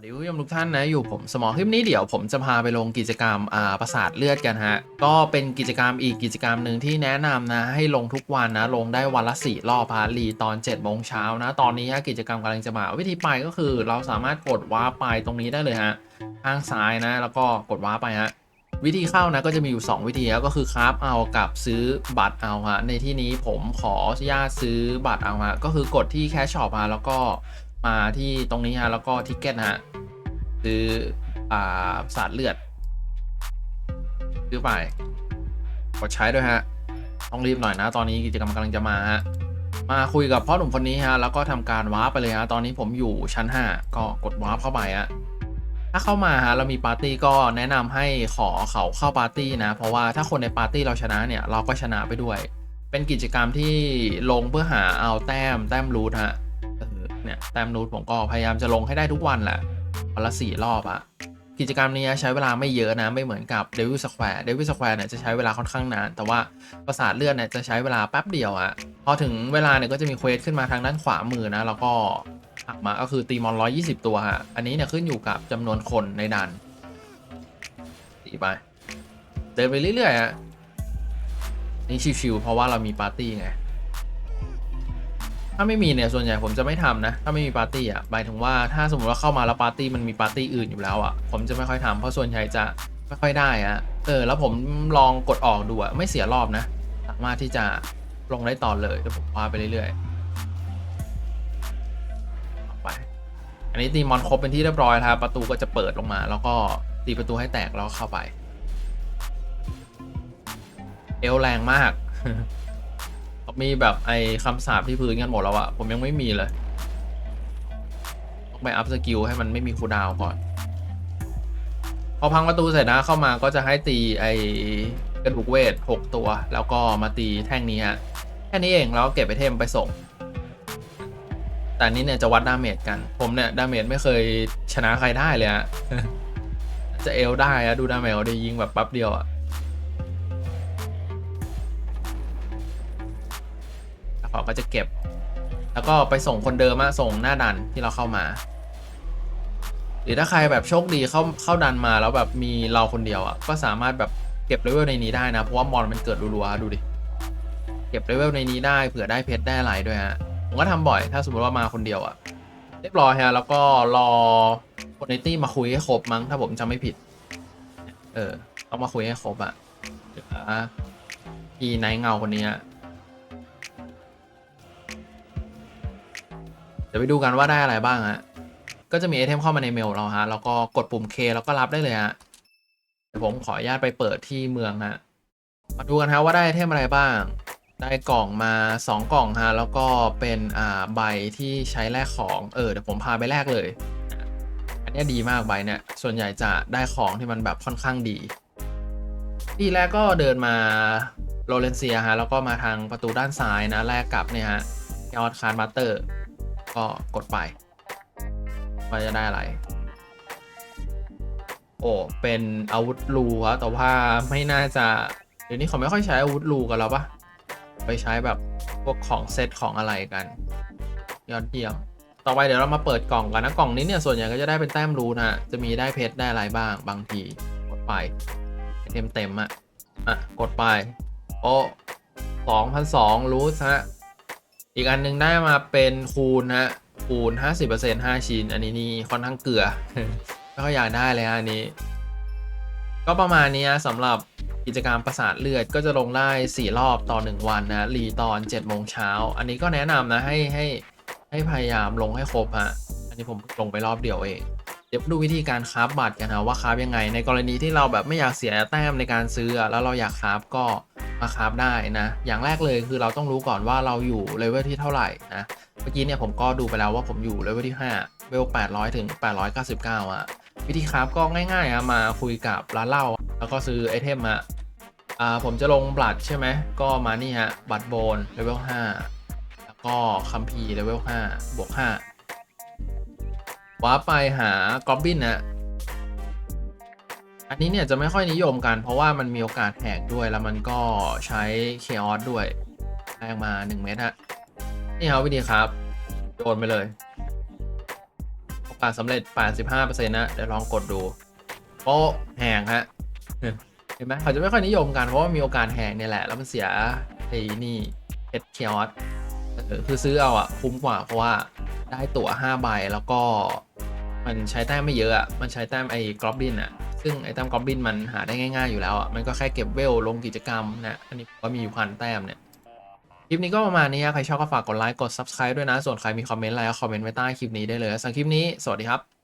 วัสดีผู้ชมทุกท่านนะอยู่ผมสมอคลิปนี้เดี๋ยวผมจะพาไปลงกิจกรรมอ่าประสาทเลือดกันฮะก็เป็นกิจกรรมอีกกิจกรรมหนึ่งที่แนะนำนะให้ลงทุกวันนะลงได้วันละสี่รอบพารีตอน7จ็ดโมงเช้านะตอนนี้ฮะกิจกรรมกำลังจะมาวิธีไปก็คือ เราสามารถกดว้าร์ปไปตรงนี้ได้เลยฮะข้างซ้ายนะ แล้วก็กดว้าร์ปไปฮะวิธีเข้านะก็จะมีอยู่ 2 วิธีก็คือคราฟเอากับซื้อบัตรเอาฮะในที่นี้ผมขออนุญาตซื้อบัตรเอาฮะก็คือกดที่แคชช็อปฮะแล้วก็ มาที่ตรงนี้ฮะ แล้วก็ทิกเก็ตฮะซื้ออ่าสารเลือดซื้อไปกดใช้ด้วยฮะ ต้องรีบหน่อยนะ ตอนนี้กิจกรรมกำลังจะมาฮะ มาคุยกับพ่อหนุ่มคนนี้ฮะ แล้วก็ทำการวาร์ปไปเลยฮะ ตอนนี้ผมอยู่ชั้น 5 ก็กดวาร์ปเข้าไปฮะถ้าเข้ามาฮะเรามีปาร์ตี้ก็แนะนำให้ขอเขาเข้าปาร์ตี้นะ เพราะว่าถ้าคนในปาร์ตี้เราชนะเนี่ย เราก็ชนะไปด้วย เป็นกิจกรรมที่ลงเพื่อหาเอาแต้มแต้มรูทฮะ เนี่ยแต้มรูทผมก็พยายามจะลงให้ได้ทุกวันแหละวันละสี่รอบอะกิจกรรมนี้ใช้เวลาไม่เยอะนะไม่เหมือนกับ Devil Square Devil Square เนี่ยจะใช้เวลาค่อนข้างนาน แต่ว่าประสาทเลือดเนี่ยจะใช้เวลาแป๊บเดียวอะพอถึงเวลาเนี่ยก็จะมีเควสขึ้นมาทางด้านขวามือนะแล้วก็หักมาก็คือตีมอน120ตัวฮะอันนี้เนี่ยขึ้นอยู่กับจำนวนคนในดันตีไปเดินไปเรื่อยๆฮะนี่ชิวๆเพราะว่าเรามีปาร์ตี้ไง ถ้าไม่มีเนี่ยส่วนใหญ่ผมจะไม่ทำนะ ถ้าไม่มีปาร์ตี้อะหมายถึงว่าถ้าสมมติว่าเข้ามาแล้วปาร์ตี้มันมีปาร์ตี้อื่นอยู่แล้วอะผมจะไม่ค่อยทำเพราะส่วนใหญ่จะไม่ค่อยได้อะเออแล้วผมลองกดออกดูอะไม่เสียรอบนะ สามารถที่จะลงได้ต่อเลยเดี๋ยวผมว่าไปเรื่อยๆไป อันนี้ตีมอนครบเป็นที่เรียบร้อยแล้วครับประตูก็จะเปิดลงมา แล้วก็ตีประตูให้แตกแล้วเข้าไป เอวแรงมาก มีแบบไอ้คำสาปที่พื้นกันหมดแล้วอะผมยังไม่มีเลย ต้องไปอัพสกิลให้มันไม่มีคูดาวก่อน พอพังประตูเสร็จนะเข้ามาก็จะให้ตีไอ้กระดูกเวท6ตัว แล้วก็มาตีแท่งนี้ฮะ แค่นี้เองแล้วเก็บไอเทมไปส่ง แต่นี้เนี่ยจะวัดดาเมจกัน ผมเนี่ยดาเมจไม่เคยชนะใครได้เลยฮะ จะเอลได้อะดูดาเมจเขาได้ยิงแบบแป๊บเดียวอะ เขาก็จะเก็บ แล้วก็ไปส่งคนเดิมอะส่งหน้าดันที่เราเข้ามา หรือถ้าใครแบบโชคดีเข้าเข้าดันมาแล้วแบบมีเราคนเดียวอะก็สามารถแบบเก็บเลเวลในนี้ได้นะ เพราะว่ามอนมันเกิดรัวๆดูดิ เก็บเลเวลในนี้ได้เผื่อได้เพชรได้อะไรด้วยฮะ ผมก็ทำบ่อยถ้าสมมติว่ามาคนเดียวอะเรียบร้อยฮะแล้วก็รอคนในตี้มาคุยให้ครบมั้งถ้าผมจำไม่ผิด เออต้องมาคุยให้ครบอะเหลือพี่ไนท์เงาคนนี้ เดี๋ยวไปดูกันว่าได้อะไรบ้างฮะก็จะมีไอเทมเข้ามาในเมลเราฮะแล้วก็กดปุ่ม K แล้วก็รับได้เลยฮะเดี๋ยวผมขออนุญาตไปเปิดที่เมืองฮะมาดูกันฮะว่าได้ไอเทมอะไรบ้าง ได้กล่องมา 2 กล่องฮะแล้วก็เป็นอ่าใบที่ใช้แลกของเออเดี๋ยวผมพาไปแลกเลย อันนี้ดีมากใบเนี่ยส่วนใหญ่จะได้ของที่มันแบบค่อนข้างดี ที่แรกก็เดินมาโรเลนเซียฮะแล้วก็มาทางประตูด้านซ้ายนะแลกกับเนี่ยฮะยอดคาร์มาเตอร์ ก็กดไปว่าจะได้อะไร โอ้ เป็นอาวุธรูครับแต่ว่าไม่น่าจะ เดี๋ยวนี้เขาไม่ค่อยใช้อาวุธรูกันแล้วปะไปใช้แบบพวกของเซตของอะไรกัน ยอดเยี่ยมต่อไปเดี๋ยวเรามาเปิดกล่องกันนะกล่องนี้เนี่ยส่วนใหญ่ก็จะได้เป็นแต้มรูนะจะมีได้เพชรได้อะไรบ้างบางทีกดไปเต็มเต็มๆอะอะกดไปโอ้สองพันสองรูทฮะ อีกอันหนึงได้มาเป็นคูณฮะคูณ 50% 5 ชิ้น อันนี้นี่ค่อนข้างเกลือไม่ค่อยอยากได้เลยอันนี้ ก็ประมาณนี้สำหรับกิจกรรมประสาทเลือดก็จะลงได้ 4 รอบต่อ 1 วันนะรีตอน7โมงเช้า อันนี้ก็แนะนำนะให้ให้ให้พยายามลงให้ครบฮะ อันนี้ผมลงไปรอบเดียวเอง เดี๋ยวดูวิธีการคราฟบัตรกันนะว่าคราฟยังไง ในกรณีที่เราแบบไม่อยากเสียแต้มในการซื้อแล้วเราอยากคราฟก็ มาคราฟได้นะ อย่างแรกเลยคือเราต้องรู้ก่อนว่าเราอยู่เลเวลที่เท่าไหร่นะ เมื่อกี้เนี่ยผมก็ดูไปแล้วว่าผมอยู่เลเวลที่5เวล800 ถึง 899อะวิธีคราฟก็ง่ายๆอะมาคุยกับร้านเหล้าแล้วก็ซื้อไอเทมอะอ่าผมจะลงบลัดใช่ไหม ก็มานี่ฮะบัตรโบนเลเวล5แล้วก็คัมภีเลเวล5บวก5ว้าไปหากอบบินนะ อันนี้เนี่ยจะไม่ค่อยนิยมกัน เพราะว่ามันมีโอกาสแหกด้วย แล้วมันก็ใช้เคออสด้วยแรงมา 1 เมตรฮะ นี่ครับวิธีครับ โยนไปเลยปาดสำเร็จ 85%นะ เดี๋ยวลองกดดูโป๊ะแหงฮะ เห็นไหมเขาจะไม่ค่อยนิยมกัน เพราะว่ามีโอกาสแหงเนี่ยแหละ แล้วมันเสียไอ้นี่เพชรเคียสคือซื้อเอาอะคุ้มกว่าเพราะว่าได้ตั๋ว5ใบแล้วก็มันใช้แต้มไม่เยอะอะมันใช้แต้มไอ้กรอบบินอะ ซึ่งไอ้แต้มกอบบินมันหาได้ง่ายๆอยู่แล้วอะ มันก็แค่เก็บเวลลงกิจกรรมนะ อันนี้ผมก็มีอยู่พันแต้มเนี่ย คลิปนี้ก็ประมาณนี้ครับใครชอบก็ฝากกดไลค์ กด subscribe ด้วยนะ ส่วนใครมีคอมเมนต์อะไรก็คอมเมนต์ไว้ใต้คลิปนี้ได้เลยสำหรับคลิปนี้ สวัสดีครับ